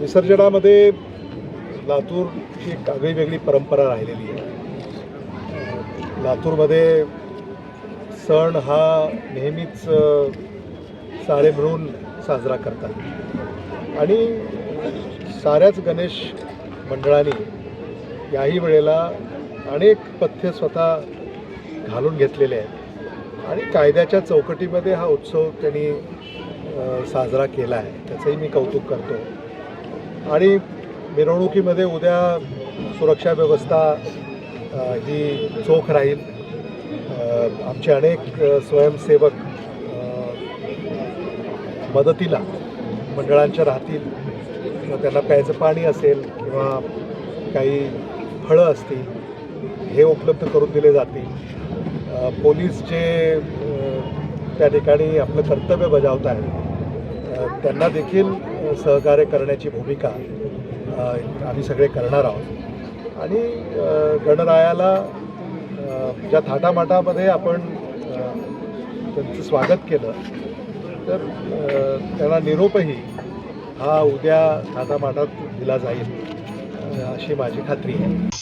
विसर्जनामध्ये लातूरची एक आगळी वेगळी परंपरा राहिलेली आहे. लातूरमध्ये सण हा नेहमीच सारे मिळून साजरा करतात. आणि साऱ्याच गणेश मंडळांनी याही वेळेला अनेक पथ्य स्वतः घालून घेतलेले आहेत. आणि कायद्याच्या चौकटीमध्ये हा उत्सव त्यांनी साजरा केला आहे. त्याचंही मी कौतुक करतो. आणि मिरवणुकीमध्ये उद्या सुरक्षा व्यवस्था ही चोख राहील. आमचे अनेक स्वयंसेवक मदतीला मंडळांच्या राहतील. किंवा त्यांना प्यायचं पाणी असेल किंवा काही फळं असतील हे उपलब्ध करून दिले जातील. पोलीस जे त्या ठिकाणी आपलं कर्तव्य बजावत आहेत त्यांना देखील सहकार्य करण्याची भूमिका आम्ही सगळे करणार आहोत. आणि गणरायाला ज्या थाटामाटामध्ये आपण त्यांचं स्वागत केलं तर त्यांना निरोपही हा उद्या थाटामाटात दिला जाईल अशी माझी खात्री आहे.